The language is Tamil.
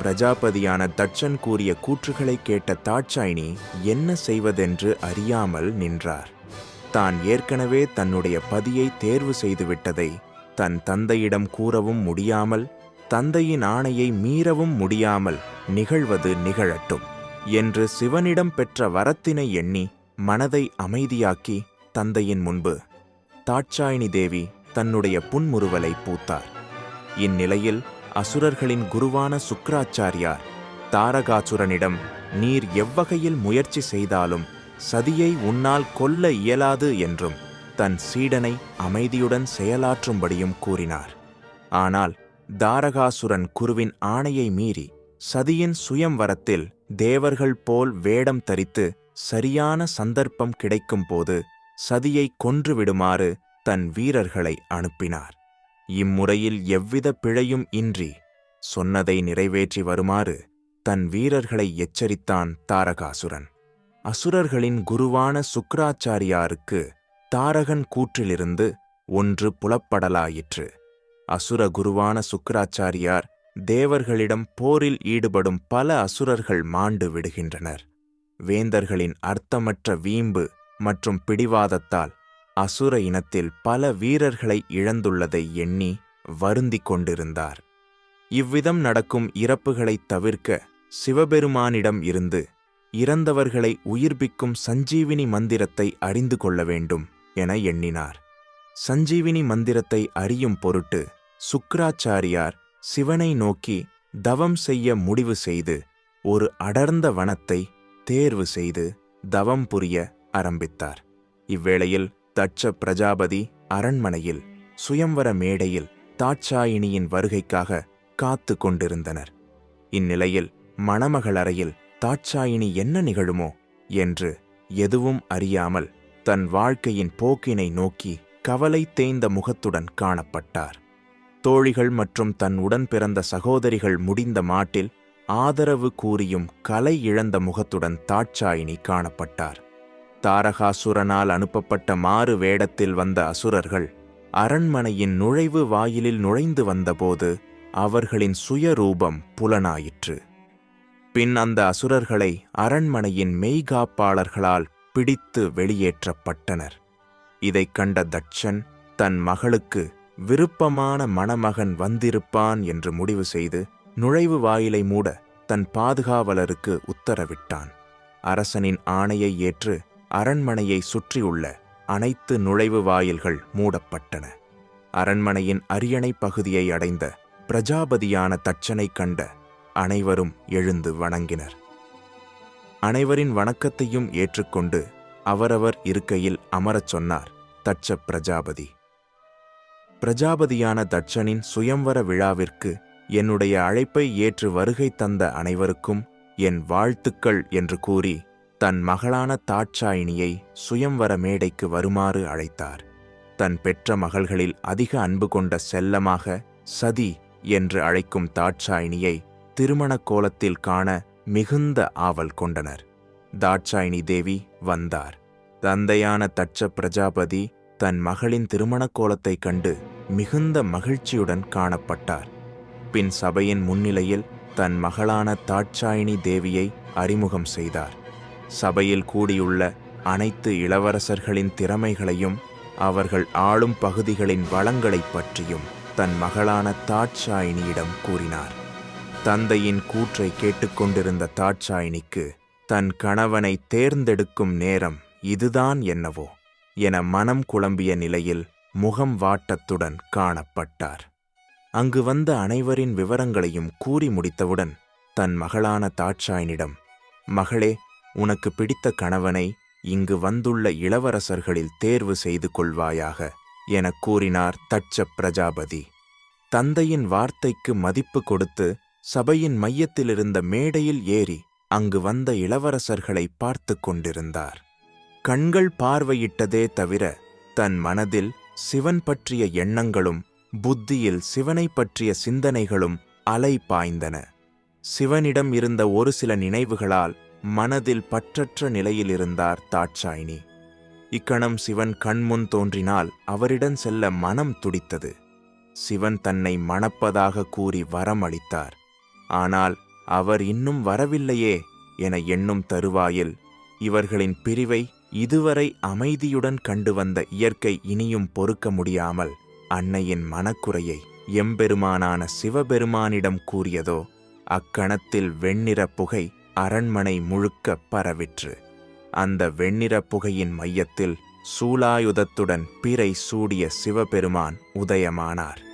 பிரஜாபதியான தட்சன் கூறிய கூற்றுகளை கேட்ட தாட்சாயினி என்ன செய்வதென்று அறியாமல் நின்றார். தான் ஏற்கனவே தன்னுடைய பதியை தேர்வு செய்துவிட்டதை தன் தந்தையிடம் கூறவும் முடியாமல் தந்தையின் ஆணையை மீறவும் முடியாமல் நிகழ்வது நிகழட்டும் என்று சிவனிடம் பெற்ற வரத்தினை எண்ணி மனதை அமைதியாக்கி தந்தையின் முன்பு தாட்சாயினி தேவி தன்னுடைய புன்முறுவலை பூத்தார். இந்நிலையில் அசுரர்களின் குருவான சுக்ராச்சாரியார் தாரகாசுரனிடம் நீர் எவ்வகையில் முயற்சி செய்தாலும் சதியை உன்னால் கொல்ல இயலாது என்றும் தன் சீடனை அமைதியுடன் செயலாற்றும்படியும் கூறினார். ஆனால் தாரகாசுரன் குருவின் ஆணையை மீறி சதியின் சுயம்வரத்தில் தேவர்கள் போல் வேடம் தரித்து சரியான சந்தர்ப்பம் கிடைக்கும்போது சதியை கொன்றுவிடுமாறு தன் வீரர்களை அனுப்பினார். இம்முறையில் எவ்வித பிழையும் இன்றி சொன்னதை நிறைவேற்றி வருமாறு தன் வீரர்களை எச்சரித்தான் தாரகாசுரன். அசுரர்களின் குருவான சுக்ராச்சாரியாருக்கு தாரகன் கூற்றிலிருந்து ஒன்று புலப்படலாயிற்று. அசுர குருவான சுக்ராச்சாரியார் தேவர்களிடம் போரில் ஈடுபடும் பல அசுரர்கள் மாண்டு விடுகின்றனர். வேந்தர்களின் அர்த்தமற்ற வீம்பு மற்றும் பிடிவாதத்தால் அசுர இனத்தில் பல வீரர்களை இழந்துள்ளதை எண்ணி வருந்திக் கொண்டிருந்தார். இவ்விதம் நடக்கும் இறப்புகளைத் தவிர்க்க சிவபெருமானிடம் இருந்து இறந்தவர்களை உயிர்ப்பிக்கும் சஞ்சீவினி மந்திரத்தை அறிந்து கொள்ள வேண்டும் என எண்ணினார். சஞ்சீவினி மந்திரத்தை அறியும் பொருட்டு சுக்ராச்சாரியார் சிவனை நோக்கி தவம் செய்ய முடிவு செய்து ஒரு அடர்ந்த வனத்தை தேர்வு செய்து தவம் புரிய ஆரம்பித்தார். இவ்வேளையில் தட்ச பிரஜாபதி அரண்மனையில் சுயம்வர மேடையில் தாட்சாயினியின் வருகைக்காக காத்து கொண்டிருந்தனர். இந்நிலையில் மணமகள் அறையில் தாட்சாயினி என்ன நிகழுமோ என்று எதுவும் அறியாமல் தன் வாழ்க்கையின் போக்கினை நோக்கி கவலை தேய்ந்த முகத்துடன் காணப்பட்டார். தோழிகள் மற்றும் தன் உடன் பிறந்த சகோதரிகள் முடிந்த மாட்டில் ஆதரவு கூறியும் கலை இழந்த முகத்துடன் தாட்சாயினி காணப்பட்டார். தாரகாசுரனால் அனுப்பப்பட்ட மாறு வேடத்தில் வந்த அசுரர்கள் அரண்மனையின் நுழைவு வாயிலில் நுழைந்து வந்தபோது அவர்களின் சுயரூபம் புலனாயிற்று. பின் அந்த அசுரர்களை அரண்மனையின் மெய்காப்பாளர்களால் பிடித்து வெளியேற்றப்பட்டனர். இதைக் கண்ட தட்சன் தன் மகளுக்கு விருப்பமான மணமகன் வந்திருப்பான் என்று முடிவு செய்து நுழைவு வாயிலை மூட தன் பாதுகாவலருக்கு உத்தரவிட்டான். அரசனின் ஆணையை ஏற்று அரண்மனையை சுற்றியுள்ள அனைத்து நுழைவு வாயில்கள் மூடப்பட்டன. அரண்மனையின் அரியணை பகுதியை அடைந்த பிரஜாபதியான தட்சனை கண்ட அனைவரும் எழுந்து வணங்கினர். அனைவரின் வணக்கத்தையும் ஏற்றுக்கொண்டு அவரவர் இருக்கையில் அமரச் சொன்னார் தட்ச பிரஜாபதி. பிரஜாபதியான தட்சனின் சுயம்வர விழாவிற்கு என்னுடைய அழைப்பை ஏற்று வருகை தந்த அனைவருக்கும் என் வாழ்த்துக்கள் என்று கூறி தன் மகளான தாட்சாயினியை சுயம்வர மேடைக்கு வருமாறு அழைத்தார். தன் பெற்ற மகள்களில் அதிக அன்பு கொண்ட செல்லமாக சதி என்று அழைக்கும் தாட்சாயினியை திருமணக் கோலத்தில் காண மிகுந்த ஆவல் கொண்டனர். தாட்சாயினி தேவி வந்தார். தந்தையான தட்ச பிரஜாபதி தன் மகளின் திருமணக் கோலத்தைக் கண்டு மிகுந்த மகிழ்ச்சியுடன் காணப்பட்டார். பின் சபையின் முன்னிலையில் தன் மகளான தாட்சாயினி தேவியை அறிமுகம் செய்தார். சபையில் கூடியுள்ள அனைத்து இளவரசர்களின் திறமைகளையும் அவர்கள் ஆளும் பகுதிகளின் வளங்களைப் பற்றியும் தன் மகளான தாட்சாயினியிடம் கூறினார். தந்தையின் கூற்றை கேட்டுக்கொண்டிருந்த தாட்சாயினிக்கு தன் கணவனை தேர்ந்தெடுக்கும் நேரம் இதுதான் என்னவோ? என மனம் குழம்பிய நிலையில் முகம் வாட்டத்துடன் காணப்பட்டார். அங்கு வந்த அனைவரின் விவரங்களையும் கூறி முடித்தவுடன் தன் மகளான தாட்சாயினிடம் மகளே உனக்கு பிடித்த கணவனை இங்கு வந்துள்ள இளவரசர்களில் தேர்வு செய்து கொள்வாயாக எனக் கூறினார் தட்ச பிரஜாபதி. தந்தையின் வார்த்தைக்கு மதிப்பு கொடுத்து சபையின் மையத்திலிருந்த மேடையில் ஏறி அங்கு வந்த இளவரசர்களை பார்த்து கொண்டிருந்தார். கண்கள் பார்வையிட்டதே தவிர தன் மனதில் சிவன் பற்றிய எண்ணங்களும் புத்தியில் சிவனை பற்றிய சிந்தனைகளும் அலை பாய்ந்தன. சிவனிடம் இருந்த ஒரு சில நினைவுகளால் மனதில் பற்றற்ற நிலையில் இருந்தார் தாட்சாயினி. இக்கணம் சிவன் கண்முன் தோன்றினால் அவரிடம் செல்ல மனம் துடித்தது. சிவன் தன்னை மணப்பதாக கூறி வரம் அளித்தார் ஆனால் அவர் இன்னும் வரவில்லையே என எண்ணும் தருவாயில் இவர்களின் பிரிவை இதுவரை அமைதியுடன் கண்டு வந்த இயற்கை இனியும் பொறுக்க முடியாமல் அன்னையின் மனக்குறையை எம்பெருமானான சிவபெருமானிடம் கூறியதோ அக்கணத்தில் வெண்ணிற புகை அரண்மனை முழுக்க பரவிற்று. அந்த வெண்ணிற புகையின் மையத்தில் சூலாயுதத்துடன் பிறை சூடிய சிவபெருமான் உதயமானார்.